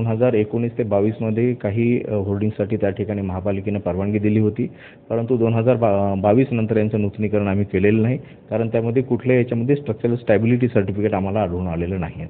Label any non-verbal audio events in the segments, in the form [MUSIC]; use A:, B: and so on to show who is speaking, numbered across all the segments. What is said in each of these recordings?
A: दोन हजार एकोणीस ते बावीसमध्ये काही होर्डिंगसाठी त्या ठिकाणी महापालिकेनं परवानगी दिली होती. परंतु दोन हजार बा बावीस नंतर यांचं नूतनीकरण आम्ही केलेलं नाही. कारण त्यामध्ये कुठल्या याच्यामध्ये स्ट्रक्चरल स्टॅबिलिटी सर्टिफिकेट आम्हाला आढळून आलेलं नाही आहे.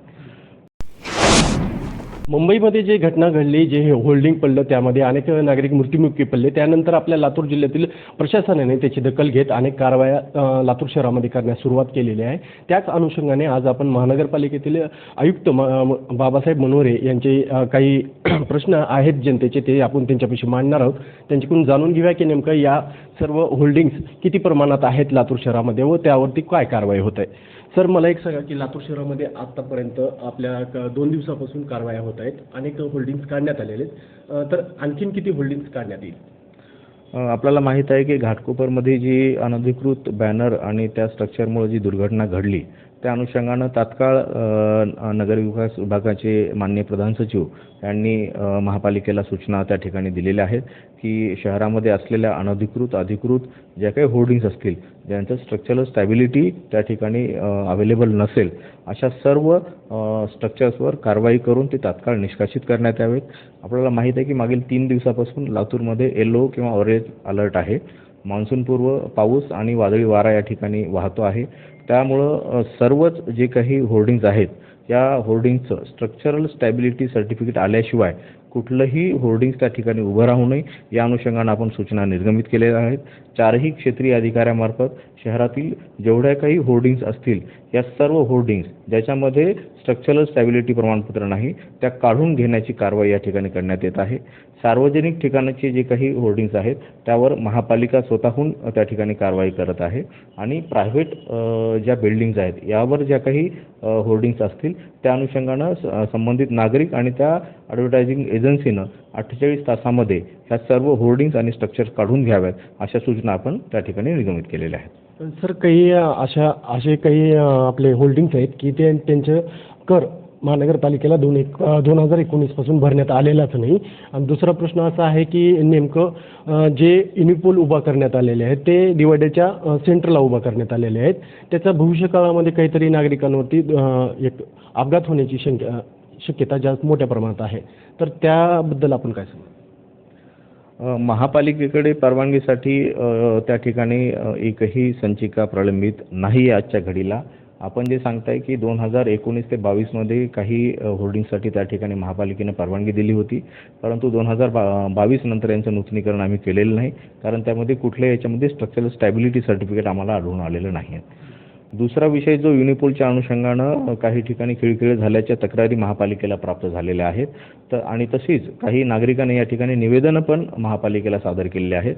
B: मुंबईमध्ये जे घटना घडली जे हे होल्डिंग पडलं त्यामध्ये अनेक नागरिक मृत्युमुखी पडले. त्यानंतर आपल्या लातूर जिल्ह्यातील प्रशासनाने त्याची दखल घेत अनेक कारवाया लातूर शहरामध्ये करण्यास सुरुवात केलेली आहे. त्याच अनुषंगाने आज आपण महानगरपालिकेतील आयुक्त म- बाबासाहेब मनोरे यांचे काही [CLEARS THROAT] प्रश्न आहेत जनतेचे ते आपण त्यांच्यापाशी मांडणार आहोत. त्यांच्याकडून जाणून घेऊया की नेमकं या सर्व होल्डिंग्स किती प्रमाणात आहेत लातूर शहरामध्ये व त्यावरती काय कारवाई होत आहे. सर मला एक सांगा की लातूर शहरामध्ये आतापर्यंत आपल्या क- दोन दिवसापासून कारवाया होत आहेत अनेक होल्डिंग्स काढण्यात आलेले आहेत. तर आणखीन किती होल्डिंग्स काढण्यात येईल?
A: आपल्याला माहीत आहे की घाटकोपरमध्ये जी अनधिकृत बॅनर आणि त्या स्ट्रक्चरमुळे जी दुर्घटना घडली त्या अनुषंगानं तात्काळ नगर नगरविकास विभागाचे माननीय प्रधान सचिव यांनी महापालिकेला सूचना त्या ठिकाणी दिलेल्या आहेत की शहरामध्ये असलेल्या अनधिकृत अधिकृत ज्या काही होर्डिंग्स असतील ज्यांचं स्ट्रक्चरल स्टॅबिलिटी त्या ठिकाणी अवेलेबल नसेल अशा सर्व स्ट्रक्चर्सवर कारवाई करून ते तात्काळ निष्कासित करण्यात यावेत. आपल्याला माहीत आहे की मागील तीन दिवसापासून लातूरमध्ये येलो किंवा ऑरेंज अलर्ट आहे. मान्सूनपूर्व पाऊस आणि वादळी वारा या ठिकाणी वाहतो आहे. त्यामुळं सर्वच जे काही होर्डिंग्ज आहेत या होर्डिंगचं स्ट्रक्चरल स्टॅबिलिटी सर्टिफिकेट आल्याशिवाय कुठलंही होर्डिंग्स त्या ठिकाणी उभं राहू नये. या अनुषंगानं आपण सूचना निर्गमित केलेल्या आहेत. चारही क्षेत्रीय अधिकाऱ्यामार्फत शहरातील जेवढ्या काही होर्डिंग्स असतील या सर्व होर्डिंग्स ज्याच्यामध्ये स्ट्रक्चरल स्टॅबिलिटी प्रमाणपत्र नाही त्या काढून घेण्याची कारवाई या ठिकाणी करण्यात येत आहे. सार्वजनिक ठिकाणाचे जे काही होर्डिंग्स आहेत त्यावर महापालिका स्वतःहून त्या ठिकाणी कारवाई करत आहे. आणि प्रायव्हेट ज्या बिल्डिंग्ज आहेत यावर ज्या काही होर्डिंग्स असतील त्या अनुषंगानं स- संबंधित नागरिक आणि त्या ॲडव्हर्टायझिंग एजन्सीनं अठ्ठेचाळीस तासामध्ये ह्या सर्व होर्डिंग्स आणि स्ट्रक्चर्स काढून घ्याव्यात अशा सूचना आपण त्या ठिकाणी निर्गमित केलेल्या आहेत.
B: सर काही अशा असे काही आपले होल्डिंग्स आहेत की ते त्यांचं कर महानगरपालिकेला दोन एक दोन हजार एकोणीसपासून भरण्यात आलेलाच नाही. आणि दुसरा प्रश्न असा आहे की नेमकं जे युनिपोल उभा करण्यात आलेले आहेत ते दिवाड्याच्या सेंटरला उभा करण्यात आलेले आहेत. त्याचा भविष्यकाळामध्ये काहीतरी नागरिकांवरती एक अपघात होण्याची शंका शक्यता जास्त मोठ्या प्रमाणात आहे. तर त्याबद्दल आपण काय सांगू?
A: महापालिकेकडे परवानगीसाठी त्या ठिकाणी एकही संचिका प्रलंबित नाही आहे आजच्या घडीला. आपण जे सांगताय की दोन हजार एकोणीस ते बावीसमध्ये काही होर्डिंगसाठी त्या ठिकाणी महापालिकेनं परवानगी दिली होती. परंतु दोन हजार बा बावीस नंतर यांचं नूतनीकरण आम्ही केलेलं नाही. कारण त्यामध्ये कुठल्या याच्यामध्ये स्ट्रक्चरल स्टॅबिलिटी सर्टिफिकेट आम्हाला आढळून आलेलं नाही आहे दुसरा विषय जो युनिपोलच्या अनुषंगानं काही ठिकाणी खिळखिळे झाल्याच्या तक्रारी महापालिकेला प्राप्त झालेल्या आहेत. तर आणि तशीच काही नागरिकांनी या ठिकाणी निवेदनं पण महापालिकेला सादर केलेली आहेत.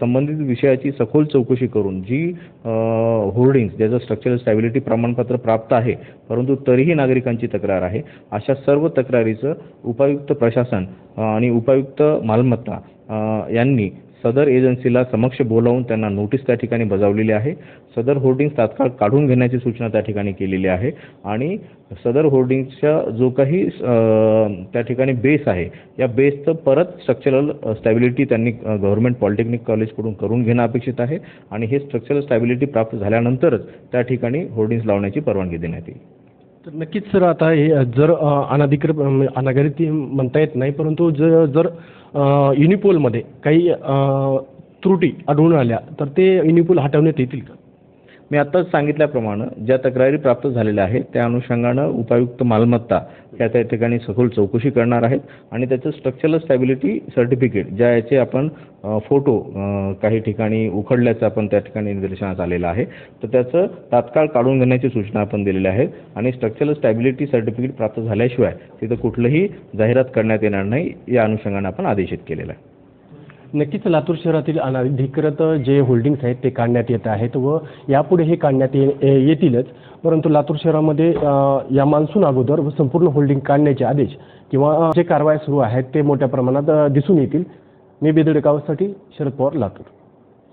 A: संबंधित विषयाची सखोल चौकशी करून जी होर्डिंग्स ज्याचं स्ट्रक्चरल स्टॅबिलिटी प्रमाणपत्र प्राप्त आहे परंतु तरीही नागरिकांची तक्रार आहे अशा सर्व तक्रारीचं उपायुक्त प्रशासन आणि उपायुक्त मालमत्ता यांनी सदर एजन्सीला समक्ष बोलावून त्यांना नोटीस त्या ठिकाणी बजावलेली आहे. सदर होर्डिंग्स तात्काळ काढून घेण्याची सूचना त्या ठिकाणी केलेली आहे आणि सदर होर्डिंग्सच्या जो काही त्या ठिकाणी बेस आहे या बेसचं परत स्ट्रक्चरल स्टॅबिलिटी त्यांनी गव्हर्नमेंट पॉलिटेक्निक कॉलेजकडून करून घेणं अपेक्षित आहे आणि हे स्ट्रक्चरल स्टॅबिलिटी प्राप्त झाल्यानंतरच त्या ठिकाणी होर्डिंग्स लावण्याची परवानगी देण्यात येईल.
B: तर नक्कीच सर आता हे जर अ, अनधिकृत अम, म्हणता येत नाही परंतु जर जर युनिपोलमध्ये काही त्रुटी आढळून आल्या तर ते युनिपोल हटवण्यात येतील का?
A: मी आत्ताच सांगितल्याप्रमाणे ज्या तक्रारी प्राप्त झालेल्या आहेत त्या अनुषंगानं उपायुक्त मालमत्ता त्या त्या ठिकाणी सखोल चौकशी करणार आहेत आणि त्याचं स्ट्रक्चरल स्टॅबिलिटी सर्टिफिकेट ज्या याचे आपण फोटो काही ठिकाणी उखडल्याचं आपण त्या ठिकाणी निदर्शनास आलेलं आहे. तर त्याचं तात्काळ काढून घेण्याची सूचना आपण दिलेल्या आहेत आणि स्ट्रक्चरल स्टॅबिलिटी सर्टिफिकेट प्राप्त झाल्याशिवाय तिथं कुठलंही जाहिरात करण्यात येणार नाही या अनुषंगानं आपण आदेशित केलेलं आहे.
B: नक्कीच लातूर शहरातील अनाधिकृत जे होल्डिंग्स आहेत ते काढण्यात येत आहेत व यापुढे हे काढण्यात ये येतीलच. परंतु लातूर शहरामध्ये या मान्सून अगोदर व संपूर्ण होल्डिंग काढण्याचे आदेश किंवा जे कारवाया सुरू आहेत ते मोठ्या प्रमाणात दिसून येतील. मी बेदडगावसाठी शरद पवार लातूर.